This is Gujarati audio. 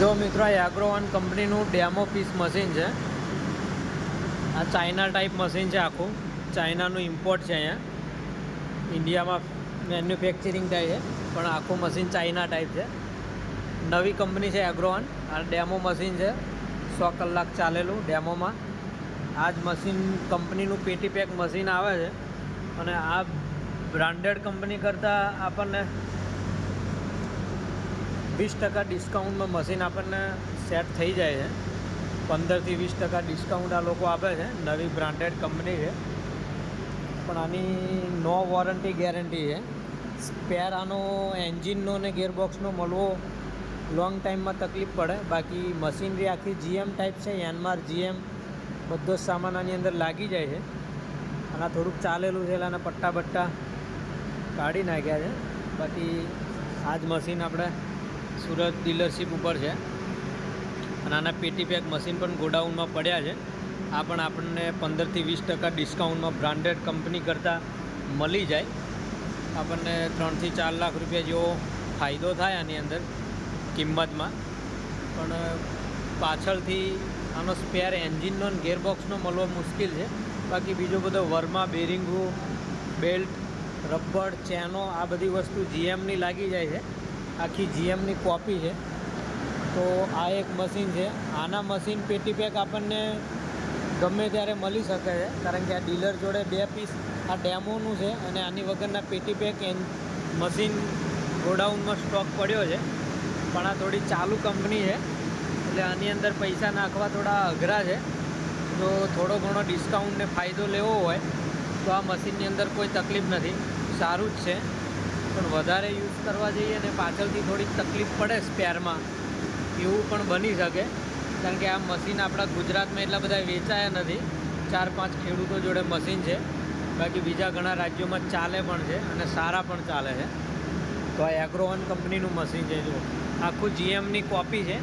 જો મિત્રો, આ એગ્રોવન કંપનીનું ડેમો પીસ મશીન છે. આ ચાઇના ટાઈપ મશીન છે આખું. ચાઇનાનું ઇમ્પોર્ટ છે અહીંયા. ઇન્ડિયામાં મેન્યુફેક્ચરિંગ થાય છે, પણ આખું મશીન ચાઇના ટાઈપ છે. નવી કંપની છે એગ્રોવન આ ડેમો મશીન છે. સો કલાક ચાલેલું ડેમોમાં આ જ મશીન કંપનીનું પેટી પેક મશીન આવે છે. અને આ બ્રાન્ડેડ કંપની કરતાં આપણને વીસ ટકા ડિસ્કાઉન્ટમાં મશીન આપણને સેટ થઈ જાય છે. પંદરથી વીસ ટકા ડિસ્કાઉન્ટ આ લોકો આપે છે. નવી બ્રાન્ડેડ કંપની છે. પણ આની નો વોરંટી ગેરંટી છે. સ્પેર આનો એન્જિનનો ને ગેરબોક્સનો મળવો લોંગ ટાઈમમાં તકલીફ પડે. બાકી મશીનરી આખી જીએમ ટાઈપ છે. એનમાર જીએમ બધો જ સામાન આની અંદર લાગી જાય છે. અને આ થોડુંક ચાલેલું છે એટલે આના પટ્ટા બટ્ટા કાઢી નાખ્યા છે. બાકી આ જ મશીન આપણે સુરત ડીલરશીપ ઉપર છે. અને આના પેટી પેક મશીન પણ ગોડાઉનમાં પડ્યા છે. આ પણ આપણને પંદરથી વીસ ટકા ડિસ્કાઉન્ટમાં બ્રાન્ડેડ કંપની કરતાં મળી જાય. આપણને ત્રણથી ચાર લાખ રૂપિયા જેવો ફાયદો થાય આની અંદર કિંમતમાં. પણ પાછળથી આનો સ્પેર એન્જિનનો અને ગેરબોક્સનો મળવો મુશ્કેલ છે. બાકી બીજો બધો વર્મા બેરિંગો બેલ્ટ રબર, ચેનો આ બધી વસ્તુ જીએમની લાગી જાય છે. આખી જીએમની કોપી છે. તો આ એક મશીન છે. આના મશીન પેટી પેક આપણને ગમે ત્યારે મળી શકે છે. કારણ કે આ ડીલર જોડે બે પીસ આ ડેમોનું છે અને આની વગરના પેટી પેક એન મશીન ગોડાઉનમાં સ્ટોક પડ્યો છે. પણ આ થોડી ચાલુ કંપની છે. એટલે આની અંદર પૈસા નાખવા થોડા અઘરા છે. જો થોડો ઘણો ડિસ્કાઉન્ટને ફાયદો લેવો હોય તો આ મશીનની અંદર કોઈ તકલીફ નથી. સારું જ છે. પણ વધારે યુઝ કરવા જઈએ ને પાછળથી થોડીક તકલીફ પડે સ્પેરમાં એવું પણ બની શકે. કારણ કે આ મશીન આપણા ગુજરાતમાં એટલા બધા વેચાયા નથી. ચાર પાંચ ખેડૂતો જોડે મશીન છે. બાકી બીજા ઘણા રાજ્યોમાં ચાલે પણ છે અને સારા પણ ચાલે છે. તો આ એગ્રોવન કંપનીનું મશીન છે જો આખું જીએમની કોપી છે.